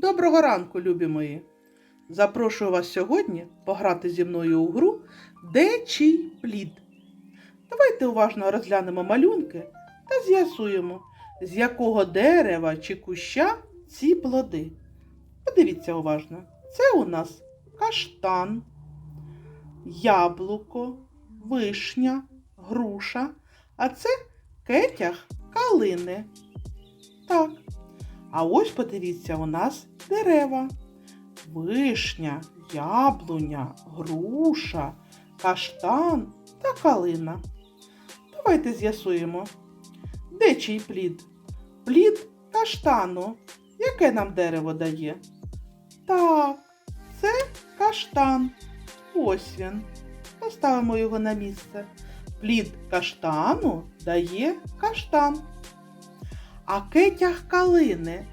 Доброго ранку, любі мої! Запрошую вас сьогодні пограти зі мною у гру Де чий плід. Давайте уважно розглянемо малюнки та з'ясуємо, з якого дерева чи куща ці плоди. Подивіться уважно. Це у нас каштан, яблуко, вишня, груша, а це кетяг калини. Так. А ось подивіться, у нас дерева. Вишня, яблуня, груша, каштан та калина. Давайте з'ясуємо, де чий плід? Плід каштану. Яке нам дерево дає? Так, це каштан. Ось він. Поставимо його на місце. Плід каштану дає каштан. А кетяг калини.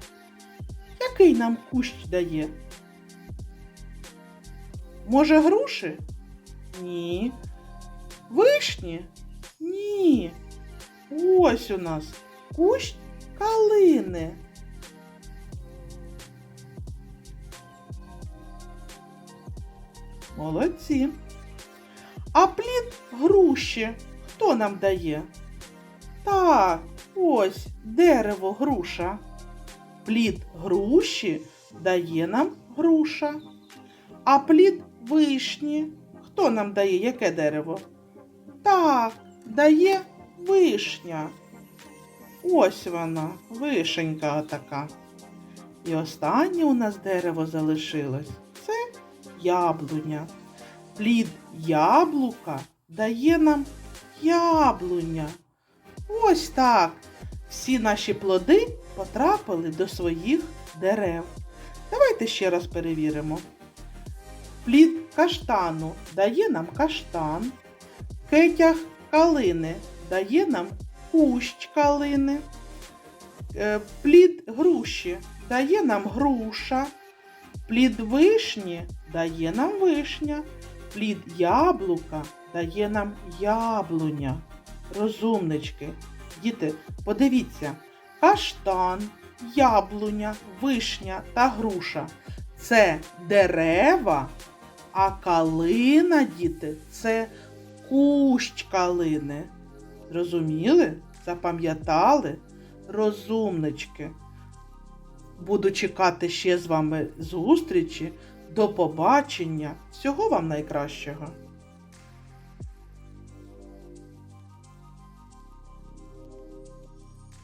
Який нам кущ дає? Може, груші? Ні. Вишні? Ні. Ось у нас кущ калини. Молодці. А плід груші хто нам дає? Так, ось дерево груша. Плід груші дає нам груша. А плід вишні. Хто нам дає яке дерево? Так, дає вишня. Ось вона, вишенька така. І останнє у нас дерево залишилось. Це яблуня. Плід яблука дає нам яблуня. Ось так. Всі наші плоди потрапили до своїх дерев. Давайте ще раз перевіримо. Плід каштану дає нам каштан. Кетяг калини дає нам кущ калини. Е, Плід груші дає нам груша. Плід вишні дає нам вишня. Плід яблука дає нам яблуня. Розумнички. Діти, подивіться, каштан, яблуня, вишня та груша це дерева, а калина, діти, це кущ калини. Зрозуміли? Запам'ятали? Розумнички. Буду чекати ще з вами зустрічі. До побачення. Всього вам найкращого!